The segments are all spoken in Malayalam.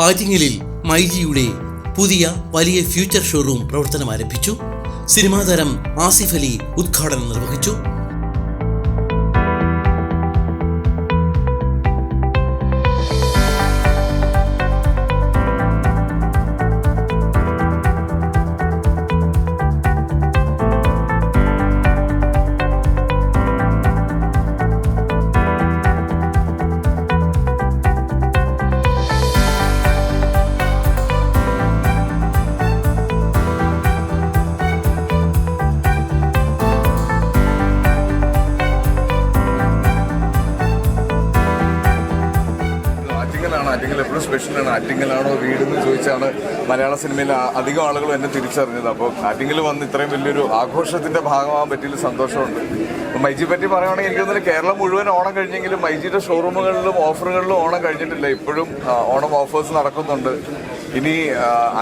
ആറ്റിങ്ങലിൽ മൈജിയുടെ പുതിയ വലിയ ഫ്യൂച്ചർ ഷോറൂം പ്രവർത്തനം ആരംഭിച്ചു സിനിമാ താരം ആസിഫ് അലി ഉദ്ഘാടനം നിർവഹിച്ചു. എപ്പോഴും സ്പെഷ്യലാണ് ആറ്റിങ്ങലാണോ വീടെന്ന് ചോദിച്ചാണ് മലയാള സിനിമയിൽ അധികം ആളുകളും എന്നെ തിരിച്ചറിഞ്ഞത്. അപ്പോൾ ആറ്റിങ്ങൽ വന്ന് ഇത്രയും വലിയൊരു ആഘോഷത്തിന്റെ ഭാഗമാകാൻ പറ്റിയതിൽ സന്തോഷമുണ്ട്. മൈജി പറ്റി പറയുകയാണെങ്കിൽ എനിക്ക് തോന്നുന്നു കേരളം മുഴുവൻ ഓണം കഴിഞ്ഞെങ്കിലും മൈജിയുടെ ഷോറൂമുകളിലും ഓഫറുകളിലും ഓണം കഴിഞ്ഞിട്ടില്ല. ഇപ്പോഴും ഓണം ഓഫേഴ്സ് നടക്കുന്നുണ്ട്. ഇനി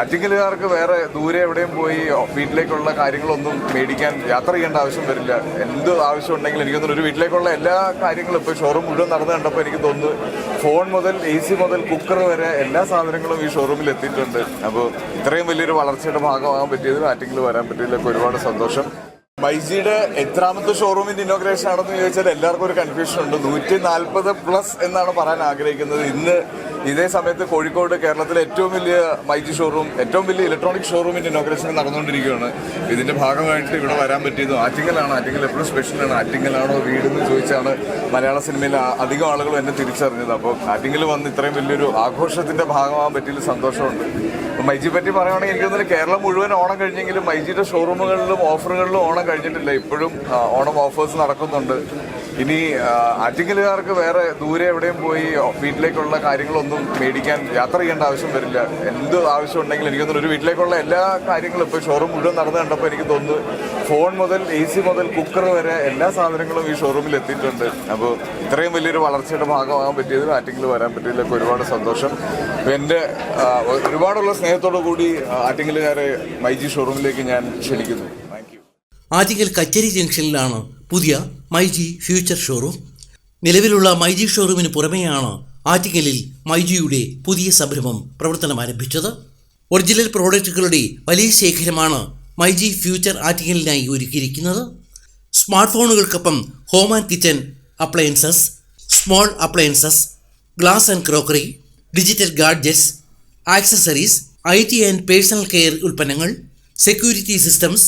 ആറ്റിങ്ങലുകാർക്ക് വേറെ ദൂരെ എവിടെയും പോയി വീട്ടിലേക്കുള്ള കാര്യങ്ങളൊന്നും മേടിക്കാൻ യാത്ര ചെയ്യേണ്ട ആവശ്യം വരില്ല. എന്ത് ആവശ്യം ഉണ്ടെങ്കിലും എനിക്ക് തോന്നുന്നു ഒരു വീട്ടിലേക്കുള്ള എല്ലാ കാര്യങ്ങളും ഇപ്പോൾ ഷോറൂം മുഴുവൻ നടന്നു കണ്ടപ്പോൾ എനിക്ക് തോന്നുന്നു ഫോൺ മുതൽ എ സി മുതൽ കുക്കർ വരെ എല്ലാ സാധനങ്ങളും ഈ ഷോറൂമിൽ എത്തിയിട്ടുണ്ട്. അപ്പോൾ ഇത്രയും വലിയൊരു വളർച്ചയുടെ ഭാഗമാകാൻ പറ്റിയതിൽ ആറ്റിങ്ങിൽ വരാൻ പറ്റിയതിലൊക്കെ ഒരുപാട് സന്തോഷം. മൈജിയുടെ എത്രാമത്തെ ഷോറൂമിന്റെ ഇനോഗ്രേഷൻ ആണെന്ന് ചോദിച്ചാൽ എല്ലാവർക്കും ഒരു കൺഫ്യൂഷൻ ഉണ്ട്. നൂറ്റി നാൽപ്പത് പ്ലസ് എന്നാണ് പറയാൻ ആഗ്രഹിക്കുന്നത്. ഇന്ന് ഇതേ സമയത്ത് കോഴിക്കോട് കേരളത്തിലെ ഏറ്റവും വലിയ മൈജി ഷോറൂം ഏറ്റവും വലിയ ഇലക്ട്രോണിക് ഷോറൂമിന്റെ ഇനോഗ്രേഷൻ നടന്നുകൊണ്ടിരിക്കുകയാണ്. ഇതിന്റെ ഭാഗമായിട്ട് ഇവിടെ വരാൻ പറ്റിയത് ആറ്റിങ്ങലാണ്. ആറ്റിങ്ങൽ എപ്പോഴും സ്പെഷ്യലാണ് ആറ്റിങ്ങലാണോ വീടെന്ന് ചോദിച്ചാണ് മലയാള സിനിമയിൽ അധികം ആളുകളും എന്നെ തിരിച്ചറിഞ്ഞത്. അപ്പോൾ ആറ്റിങ്ങൽ വന്ന് ഇത്രയും വലിയൊരു ആഘോഷത്തിന്റെ ഭാഗമാകാൻ പറ്റിയതിൽ സന്തോഷമുണ്ട്. മൈജി പറ്റി പറയുകയാണെങ്കിൽ എനിക്ക് തോന്നുന്നു കേരളം മുഴുവൻ ഓണം കഴിഞ്ഞെങ്കിലും മൈജിയുടെ ഷോറൂമുകളിലും ഓഫറുകളിലും ഓണം കഴിഞ്ഞിട്ടില്ല. ഇപ്പോഴും ഓണം ഓഫേഴ്സ് നടക്കുന്നുണ്ട്. ഇനി ആറ്റിങ്ങലുകാർക്ക് വേറെ ദൂരെ എവിടെയും പോയി വീട്ടിലേക്കുള്ള കാര്യങ്ങളൊന്നും മേടിക്കാൻ യാത്ര ചെയ്യേണ്ട ആവശ്യം വരില്ല. എന്ത് ആവശ്യം ഉണ്ടെങ്കിലും എനിക്ക് തോന്നുന്നു ഒരു വീട്ടിലേക്കുള്ള എല്ലാ കാര്യങ്ങളും ഇപ്പോൾ ഷോറൂം മുഴുവൻ നടന്നു കണ്ടപ്പോൾ എനിക്ക് തോന്നുന്നു ഫോൺ മുതൽ എ സി മുതൽ കുക്കർ വരെ എല്ലാ സാധനങ്ങളും ഈ ഷോറൂമിൽ എത്തിയിട്ടുണ്ട്. അപ്പോൾ ഇത്രയും വലിയൊരു വളർച്ചയുടെ ഭാഗമാകാൻ പറ്റിയതിൽ ആറ്റിങ്ങിൽ വരാൻ പറ്റിയതിലൊക്കെ ഒരുപാട് സന്തോഷം. എന്റെ ഒരുപാടുള്ള ഒരുപാടുള്ള സ്നേഹത്തോടു കൂടി ആറ്റിങ്ങലുകാരെ മൈജി ഷോറൂമിലേക്ക് ഞാൻ ക്ഷണിക്കുന്നു. ആറ്റിങ്ങൽ കച്ചേരി ജംഗ്ഷനിലാണ് പുതിയ മൈജി ഫ്യൂച്ചർ ഷോറൂം. നിലവിലുള്ള മൈജി ഷോറൂമിന് പുറമെയാണ് ആറ്റിങ്ങലിൽ മൈജിയുടെ പുതിയ സംരംഭം പ്രവർത്തനം ആരംഭിച്ചത്. ഒറിജിനൽ പ്രോഡക്റ്റുകളുടെ വലിയ ശേഖരമാണ് മൈജി ഫ്യൂച്ചർ ആറ്റിങ്ങലിനായി ഒരുക്കിയിരിക്കുന്നത്. Smart ഫോണുകൾക്കൊപ്പം home and kitchen appliances small appliances glass and crockery digital gadgets accessories I T and personal care ഉൽപ്പന്നങ്ങൾ സെക്യൂരിറ്റി സിസ്റ്റംസ്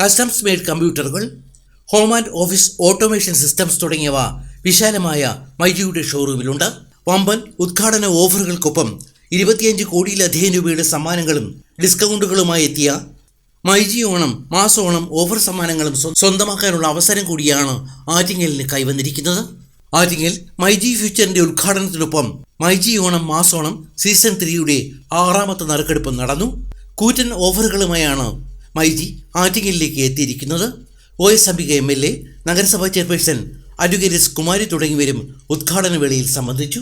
കസ്റ്റംസ് മെയ്ഡ് കമ്പ്യൂട്ടറുകൾ home and office automation systems തുടങ്ങിയവ വിശാലമായ മൈജിയുടെ ഷോറൂമിലുണ്ട്. വമ്പൻ ഉദ്ഘാടന ഓഫറുകൾക്കൊപ്പം ഇരുപത്തിയഞ്ച് കോടിയിലധികം രൂപയുടെ സമ്മാനങ്ങളും ഡിസ്കൗണ്ടുകളുമായി എത്തിയ മൈജി ഓണം മാസോണം ഓഫർ സമ്മാനങ്ങളും സ്വന്തമാക്കാനുള്ള അവസരം കൂടിയാണ് ആറ്റിങ്ങലിന് കൈവന്നിരിക്കുന്നത്. ആറ്റിങ്ങൽ മൈജി ഫ്യൂച്ചറിന്റെ ഉദ്ഘാടനത്തിനൊപ്പം മൈജി ഓണം മാസോണം സീസൺ ത്രീയുടെ ആറാമത്തെ നറുക്കെടുപ്പ് നടന്നു. കൂറ്റൻ ഓഫറുകളുമായാണ് മൈജി ആറ്റിങ്ങലിലേക്ക് എത്തിയിരിക്കുന്നത്. O S Ambika M L A നഗരസഭാ ചെയർപേഴ്സൺ അഡ്വക്കേറ്റ് കുമാരി തുടങ്ങിയവരും ഉദ്ഘാടന വേളയിൽ സംബന്ധിച്ചു.